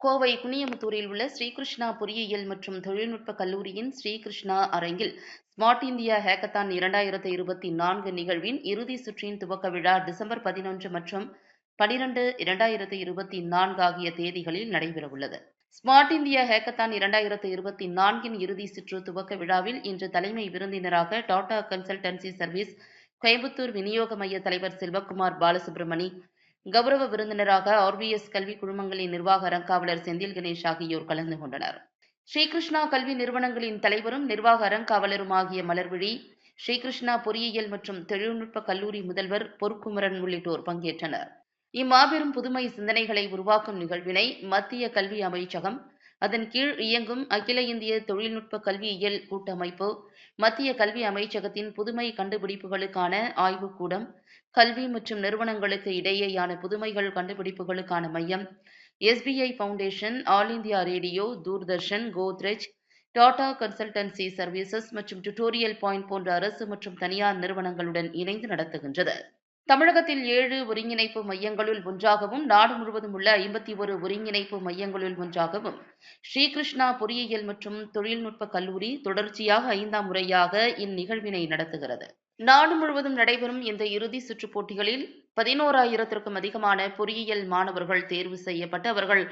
கோவை குனியமுத்தூரில் உள்ள ஸ்ரீகிருஷ்ணா பொறியியல் மற்றும் தொழில்நுட்ப கல்லூரியின் ஸ்ரீகிருஷ்ணா அரங்கில் ஸ்மார்ட் இந்தியா ஹேக்கத்தான் இரண்டாயிரத்து இருபத்தி நான்கு நிகழ்வின் இறுதி சுற்றின் துவக்க விழா டிசம்பர் பதினொன்று மற்றும் பனிரெண்டு இரண்டாயிரத்து இருபத்தி நான்கு ஆகிய தேதிகளில் நடைபெறவுள்ளது. ஸ்மார்ட் இந்தியா ஹேக்கத்தான் இரண்டாயிரத்து இருபத்தி நான்கின் இறுதி சுற்று துவக்க விழாவில் இன்று தலைமை விருந்தினராக டாடா கன்சல்டன்சி சர்வீஸ் கோயம்புத்தூர் விநியோக மைய தலைவர் செல்வகுமார் பாலசுப்ரமணி கௌரவ விருந்தினராக ஆர்பிஎஸ் கல்வி குழுமங்களின் நிர்வாக அறங்காவலர் செந்தில் கணேஷ் ஆகியோர் கலந்து கொண்டனர். ஸ்ரீகிருஷ்ணா கல்வி நிறுவனங்களின் தலைவரும் நிர்வாக அறங்காவலரும் ஆகிய மலர்விழி ஸ்ரீகிருஷ்ணா பொறியியல் மற்றும் தொழில்நுட்ப கல்லூரி முதல்வர் பொற்குமரன் உள்ளிட்டோர் பங்கேற்றனர். இம்மாபெரும் புதுமை சிந்தனைகளை உருவாக்கும் நிகழ்வினை மத்திய கல்வி அமைச்சகம் அதன் கீழ் இயங்கும் அகில இந்திய தொழில்நுட்ப கல்வியியல் கூட்டமைப்பு மத்திய கல்வி அமைச்சகத்தின் புதுமை கண்டுபிடிப்புகளுக்கான ஆய்வுக்கூடம் கல்வி மற்றும் நிறுவனங்களுக்கு இடையேயான புதுமைகள் கண்டுபிடிப்புகளுக்கான மையம் SBI foundation All India Radio Doordarshan Godrej Tata consultancy services மற்றும் டுட்டோரியல் பாயிண்ட் போன்ற அரசு மற்றும் தனியார் நிறுவனங்களுடன் இணைந்து நடத்துகின்றது. தமிழகத்தில் ஏழு ஒருங்கிணைப்பு மையங்களுள் ஒன்றாகவும் நாடு முழுவதும் உள்ள ஐம்பத்தி ஒரு ஒருங்கிணைப்பு மையங்களுள் ஒன்றாகவும் ஸ்ரீகிருஷ்ணா பொறியியல் மற்றும் தொழில்நுட்ப கல்லூரி தொடர்ச்சியாக ஐந்தாம் முறையாக இந்நிகழ்வினை நடத்துகிறது. நாடு முழுவதும் நடைபெறும் இந்த இறுதி சுற்றுப் போட்டிகளில் பதினோராயிரத்திற்கும் அதிகமான பொறியியல் மாணவர்கள் தேர்வு செய்யப்பட்டு அவர்கள்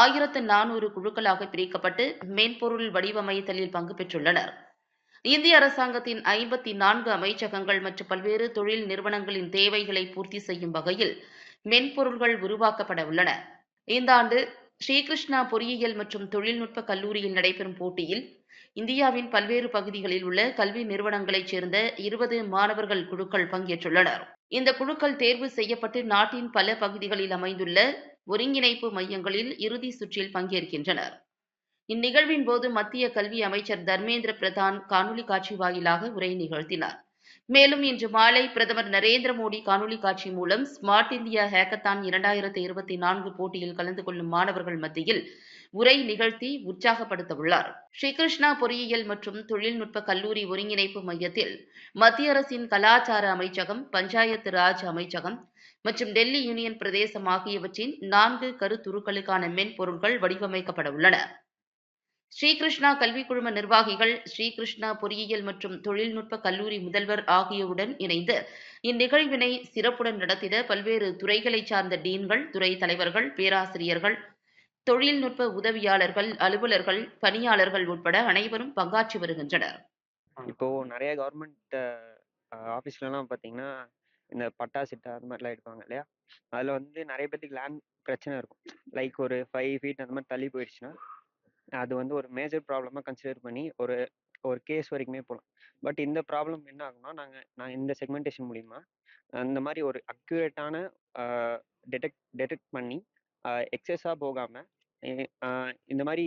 ஆயிரத்து நானூறு குழுக்களாக பிரிக்கப்பட்டு மென்பொருள் வடிவமைத்தலில் பங்கு பெற்றுள்ளனர். இந்திய அரசாங்கத்தின் ஐம்பத்தி நான்கு அமைச்சகங்கள் மற்றும் பல்வேறு தொழில் நிறுவனங்களின் தேவைகளை பூர்த்தி செய்யும் வகையில் மென்பொருள்கள் உருவாக்கப்பட உள்ளன. இந்த ஆண்டு ஸ்ரீகிருஷ்ணா பொறியியல் மற்றும் தொழில்நுட்ப கல்லூரியில் நடைபெறும் போட்டியில் இந்தியாவின் பல்வேறு பகுதிகளில் உள்ள கல்வி நிறுவனங்களைச் சேர்ந்த இருபது மாணவர்கள் குழுக்கள் பங்கேற்றுள்ளனர். இந்த குழுக்கள் தேர்வு செய்யப்பட்டு நாட்டின் பல பகுதிகளில் அமைந்துள்ள ஒருங்கிணைப்பு மையங்களில் இறுதி சுற்றில் பங்கேற்கின்றனர். இந்நிகழ்வின் போது மத்திய கல்வி அமைச்சர் தர்மேந்திர பிரதான் காணொலி காட்சி வாயிலாக உரை நிகழ்த்தினார். மேலும் இன்று மாலை பிரதமர் நரேந்திர மோடி காணொலி காட்சி மூலம் ஸ்மார்ட் இந்தியா ஹேக்கத்தான் இரண்டாயிரத்தி இருபத்தி நான்கு போட்டியில் கலந்து கொள்ளும் மாணவர்கள் மத்தியில் உரை நிகழ்த்தி உற்சாகப்படுத்த உள்ளார் ஸ்ரீகிருஷ்ணா பொறியியல் மற்றும் தொழில்நுட்ப கல்லூரி ஒருங்கிணைப்பு மையத்தில் மத்திய அரசின் கலாச்சார அமைச்சகம் பஞ்சாயத்து ராஜ் அமைச்சகம் மற்றும் டெல்லி யூனியன் பிரதேசம் ஆகியவற்றின் நான்கு கருத்துருக்களுக்கான மென்பொருட்கள் வடிவமைக்கப்பட உள்ளன. ஸ்ரீகிருஷ்ணா கல்விக் குழும நிர்வாகிகள் ஸ்ரீகிருஷ்ணா பொறியியல் மற்றும் தொழில்நுட்ப கல்லூரி முதல்வர் ஆகியோருடன் இணைந்து இந்நிகழ்வினை சிறப்புடன் நடத்திட பல்வேறு துறைகளைச் சார்ந்த டீன்கள் துறை தலைவர்கள் பேராசிரியர்கள் தொழில்நுட்ப உதவியாளர்கள் அலுவலர்கள் பணியாளர்கள் உட்பட அனைவரும் பங்காற்றி வருகின்றனர். இப்போ நிறைய கவர்மெண்ட் ஆஃபீஸ்லலாம் பார்த்தீங்கன்னா இந்த பட்டா சிட்டா அந்த மாதிரிலாம் எடுப்பாங்க இல்லையா? அதில் வந்து நிறைய பேருக்கு லேண்ட் பிரச்சனை இருக்கும். லைக் ஒரு ஃபைவ் ஃபீட் அந்த மாதிரி தள்ளி போயிடுச்சுன்னா அது வந்து ஒரு மேஜர் ப்ராப்ளமாக கன்சிடர் பண்ணி ஒரு ஒரு கேஸ் வரைக்குமே போகலாம் பட் இந்த ப்ராப்ளம் என்ன ஆகும்னா நாங்கள் நான் இந்த செக்மெண்டேஷன் மூலிமா அந்த மாதிரி ஒரு அக்யூரேட்டான டிடெக்ட் டெடெக்ட் பண்ணி எக்ஸஸாக போகாமல் இந்த மாதிரி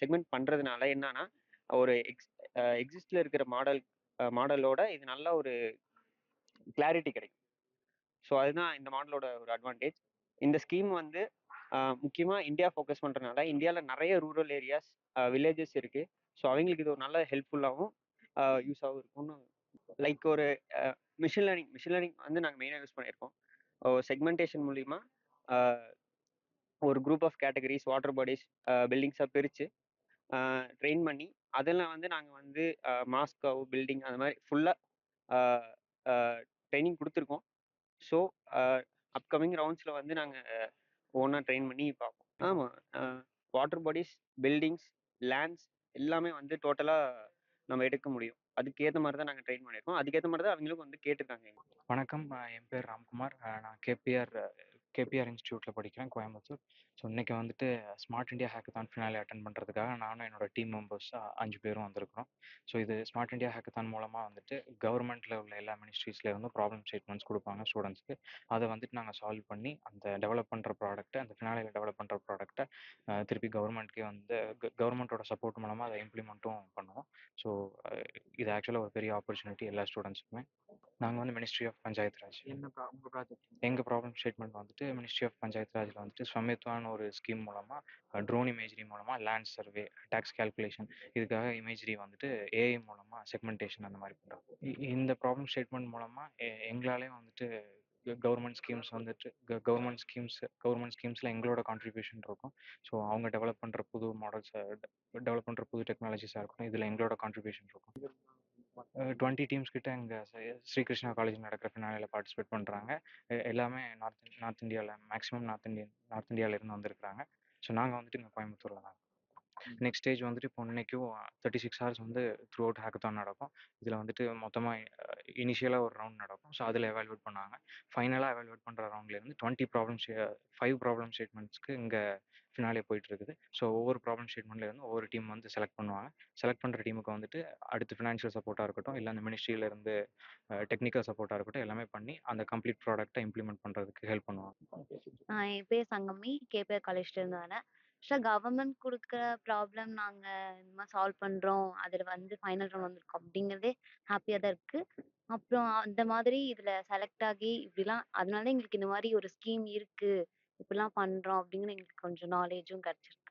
செக்மெண்ட் பண்ணுறதுனால என்னன்னா ஒரு எக்ஸ் எக்ஸிஸ்டில் இருக்கிற மாடல் மாடலோட இது நல்ல ஒரு கிளாரிட்டி கிடைக்கும். ஸோ அதுதான் இந்த மாடலோட ஒரு அட்வான்டேஜ். இந்த ஸ்கீம் வந்து முக்கியமாக இந்தியா ஃபோக்கஸ் பண்ணுறதுனால இந்தியாவில் நிறைய ரூரல் ஏரியாஸ் வில்லேஜஸ் இருக்குது ஸோ அவங்களுக்கு இது ஒரு நல்ல ஹெல்ப்ஃபுல்லாகவும் யூஸாகவும் இருக்கும்னு லைக் ஒரு மிஷின் லேர்னிங் மிஷின் லேர்னிங் வந்து நாங்கள் மெயினாக யூஸ் பண்ணியிருக்கோம். செக்மெண்டேஷன் மூலிமா ஒரு group of categories water bodies பில்டிங்ஸாக பிரித்து ட்ரெயின் பண்ணி அதெல்லாம் வந்து நாங்கள் வந்து மாஸ்கோ பில்டிங் அந்த மாதிரி ஃபுல்லாக ட்ரைனிங் கொடுத்துருக்கோம். ஸோ அப்கமிங் ரவுண்ட்ஸில் வந்து நாங்கள் ஓனாக ட்ரெயின் பண்ணி பார்ப்போம் ஆமாம் வாட்டர் பாடிஸ் பில்டிங்ஸ் லேண்ட்ஸ் எல்லாமே வந்து டோட்டலாக நம்ம எடுக்க முடியும். அதுக்கேற்ற மாதிரி தான் நாங்கள் ட்ரெயின் பண்ணியிருக்கோம். அதுக்கேற்ற மாதிரி தான் அவங்களுக்கும் வந்து கேட்டிருக்காங்க வணக்கம். என் பேர் ராம்குமார். நான் கேபிஆர் கேபிஆர் இன்ஸ்டியூட்டில் படிக்கிறேன் கோயம்புத்தூர். ஸோ இன்றைக்கி வந்துட்டு smart India hackathon finale attend பண்ணுறதுக்காக நானும் என்னோட டீம் மெம்பர்ஸ் அஞ்சு பேரும் வந்திருக்கிறோம். ஸோ இது ஸ்மார்ட் இந்தியா ஹேக்கத்தான் மூலமாக வந்துட்டு கவர்மெண்ட்டில் உள்ள எல்லா மினிஸ்ட்ரீஸ்லேருந்து ப்ராப்ளம் ஸ்டேட்மெண்ட்ஸ் கொடுப்பாங்க ஸ்டூடெண்ட்ஸ்க்கு அதை வந்துட்டு நாங்கள் சால்வ் பண்ணி அந்த டெவலப் பண்ணுற ப்ராடக்ட்டை அந்த ஃபினாலையில் டெவலப் பண்ணுற ப்ராடக்ட்டை திருப்பி கவர்மெண்ட்க்கே வந்து கவர்மெண்ட்டோட சப்போர்ட் மூலமாக அதை இம்ப்ளிமெண்ட்டும் பண்ணுவோம். ஸோ இது ஆக்சுவலாக ஒரு பெரிய ஆப்பர்ச்சுனிட்டி எல்லா ஸ்டூடெண்ட்ஸுக்குமே நாங்கள் வந்து மினிஸ்ட்ரி ஆஃப் பஞ்சாயத் ராஜ் என்ன உங்கள் ப்ராஜெக்ட் எங்கள் ப்ராப்ளம் ஸ்டேட்மெண்ட் வந்துட்டு மினிஸ்ட்ரி ஆஃப் பஞ்சாயத் ராஜில் வந்துட்டு ஸ்வமித்வான்னு ஒரு ஸ்கீம் மூலமாக ட்ரோன் இமேஜரி மூலமாக லேண்ட் சர்வே டேக்ஸ் கேல்குலேஷன் இதுக்காக இமேஜரி வந்துட்டு ஏஐ மூலமாக செக்மெண்டேஷன் அந்த மாதிரி பண்ணுறோம் இந்த ப்ராப்ளம் ஸ்டேட்மெண்ட் மூலமாக எங்களாலே வந்துட்டு கவர்மெண்ட் ஸ்கீம்ஸ் வந்துட்டு கவர்மெண்ட் ஸ்கீம்ஸ் கவர்மெண்ட் ஸ்கீம்ஸில் எங்களோட கான்ட்ரிபியூஷன் இருக்கும். ஸோ அவங்க டெவலப் பண்ணுற புது மாடல்ஸை டெவலப் பண்ணுற புது டெக்னாலஜிஸாக இருக்கட்டும் இதில் எங்களோட கான்ட்ரிபியூஷன் இருக்கும். டுவெண்ட்டி டீம்ஸ் கிட்ட இங்கே ஸ்ரீகிருஷ்ணா காலேஜ் நடக்கிற ஃபினாலியில் பார்ட்டிசிபேட் பண்ணுறாங்க எல்லாமே நார்த் நார்த் இந்தியாவில் மேக்ஸிமம் நார்த் இந்தியன் நார்த் இந்தியாவிலேருந்து வந்திருக்கிறாங்க. ஸோ நாங்கள் வந்துட்டு இங்கே கோயம்புத்தூரில் தான் நெக்ஸ்ட் ஸ்டேஜ் வந்துட்டு இப்போ இன்னைக்கும் தேர்ட்டி சிக்ஸ் ஹவர்ஸ் வந்து த்ரூ அவுட் ஹேக்கத்தான் நடக்கும். இதில் வந்துட்டு மொத்தமாக இனிஷியலாக ஒரு ரவுண்ட் நடக்கும். ஸோ அதில் எவாலுவேட் பண்ணுவாங்க ஃபைனலாக எவாலுவேட் பண்ணுற ரவுண்ட்லேருந்து டுவெண்ட்டி ப்ராப்ளம் ஃபைவ் ப்ராப்ளம் ஸ்டேட்மெண்ட்ஸ்க்கு இங்கே ஃபினாலே போயிட்டு இருக்குது ஸோ ஒவ்வொரு ப்ராப்ளம் ஸ்டேட்மெண்ட்லேருந்து ஒவ்வொரு டீம் வந்து செலக்ட் பண்ணுவாங்க. செலக்ட் பண்ணுற டீமுக்கு வந்துட்டு அடுத்து ஃபினான்ஷியல் சப்போர்ட்டாக இருக்கட்டும் இல்லை அந்த மினிஸ்ட்ரியிலேருந்து டெக்னிக்கல் சப்போர்ட்டாக இருக்கட்டும் எல்லாமே பண்ணி அந்த கம்ப்ளீட் ப்ராடக்ட்டை இம்ப்ளிமெண்ட் பண்ணுறதுக்கு ஹெல்ப் பண்ணுவாங்க. என் பேர் சங்கமி கேபிஆர் காலேஜ்லேருந்து வரேன் ஆக்சுவலாக கவர்மெண்ட் கொடுக்குற ப்ராப்ளம் நாங்கள் இந்த மாதிரி சால்வ் பண்ணுறோம் அதில் வந்து ஃபைனல் ரவுண்ட் வந்திருக்கோம். அப்படிங்கிறதே ஹாப்பியாக தான் இருக்குது அப்புறம் அந்த மாதிரி இதில் செலக்ட் ஆகி இப்படிலாம் அதனால எங்களுக்கு இந்த மாதிரி ஒரு ஸ்கீம் இருக்குது இப்படிலாம் பண்ணுறோம் அப்படிங்கிற எங்களுக்கு கொஞ்சம் நாலேஜும் கிடச்சிருக்கு.